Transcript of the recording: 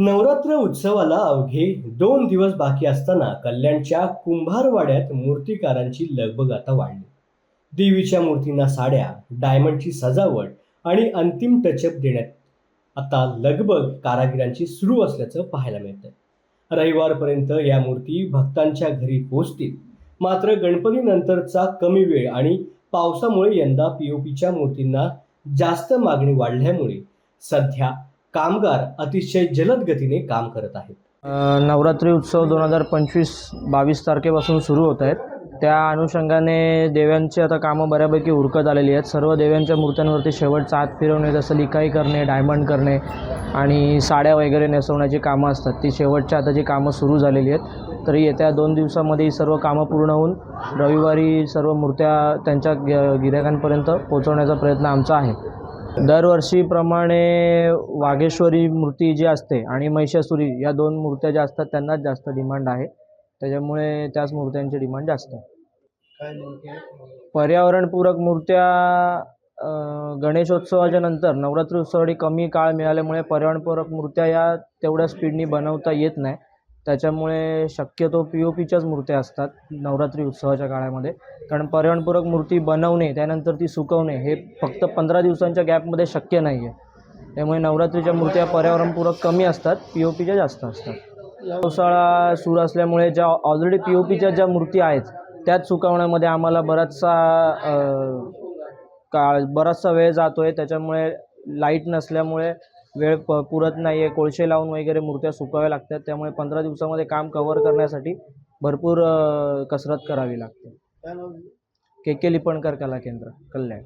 नवरात्र उत्सवाला अवघे दोन दिवस बाकी असताना कल्याणच्या कुंभारवाड्यात मूर्तिकारांची लगबग आता वाढली. देवीच्या मूर्तींना साड्या डायमंडची सजावट आणि अंतिम टचअप देण्यात आता लगबग कारागिरांची सुरू असल्याचं पाहायला मिळतं रविवारपर्यंत या मूर्ती भक्तांच्या घरी पोहोचतील. मात्र गणपतीनंतरचा कमी वेळ आणि पावसामुळे यंदा पीओपीच्या मूर्तींना जास्त मागणी वाढल्यामुळे सध्या कामगार अतिशय जलद गतीने काम करत आहेत. नवरात्री उत्सव दोन हजार पंचवीस बावीस तारखेपासून सुरू होत आहेत. त्या अनुषंगाने देव्यांची आता कामं बऱ्यापैकी उरकत आलेली आहेत. सर्व देव्यांच्या मूर्त्यांवरती शेवटचा हात फिरवणे जसं लिखाई करणे डायमंड करणे आणि साड्या वगैरे नेसवण्याची कामं असतात. ती शेवटच्या हाताची कामं सुरू झालेली आहेत तरी येत्या दोन दिवसामध्ये ही सर्व कामं पूर्ण होऊन रविवारी सर्व मूर्त्या त्यांच्या ग गिरायकांपर्यंत पोहोचवण्याचा प्रयत्न आमचा आहे. दरवर्षीप्रमाणे वाघेश्वरी मूर्ती जी असते आणि महिषासुरी या दोन मूर्त्या ज्या असतात त्यांनाच जास्त डिमांड आहे. त्याच्यामुळे त्याच मूर्त्यांची डिमांड जास्त आहे. पर्यावरणपूरक मूर्त्या गणेशोत्सवाच्या नंतर नवरात्री उत्सवासाठी कमी काळ मिळाल्यामुळे पर्यावरणपूरक मूर्त्या या तेवढ्या स्पीडनी बनवता येत नाही. त्याच्यामुळे शक्यतो पी ओ पीच्याच मूर्त्या असतात नवरात्री उत्सवाच्या काळामध्ये. कारण पर्यावरणपूरक मूर्ती बनवणे त्यानंतर ती सुकवणे हे फक्त पंधरा दिवसांच्या गॅपमध्ये शक्य नाही आहे त्यामुळे नवरात्रीच्या मूर्त्या पर्यावरणपूरक कमी असतात पी ओ पीच्या जास्त असतात. पावसाळा सुरू असल्यामुळे ज्या ऑलरेडी पी ओ पीच्या ज्या मूर्ती आहेत त्याच सुकवण्यामध्ये आम्हाला बराचसा काळ बराचसा वेळ जातो आहे त्याच्यामुळे लाइट नसल्यामुळे वेळ प पुरत नाही आहे कोळशे लावून वगैरे मूर्त्या सुकाव्या लागतात. त्यामुळे पंधरा दिवसामध्ये काम कव्हर करण्यासाठी भरपूर कसरत करावी लागते. के के लिपणकर कला केंद्र कल्याण.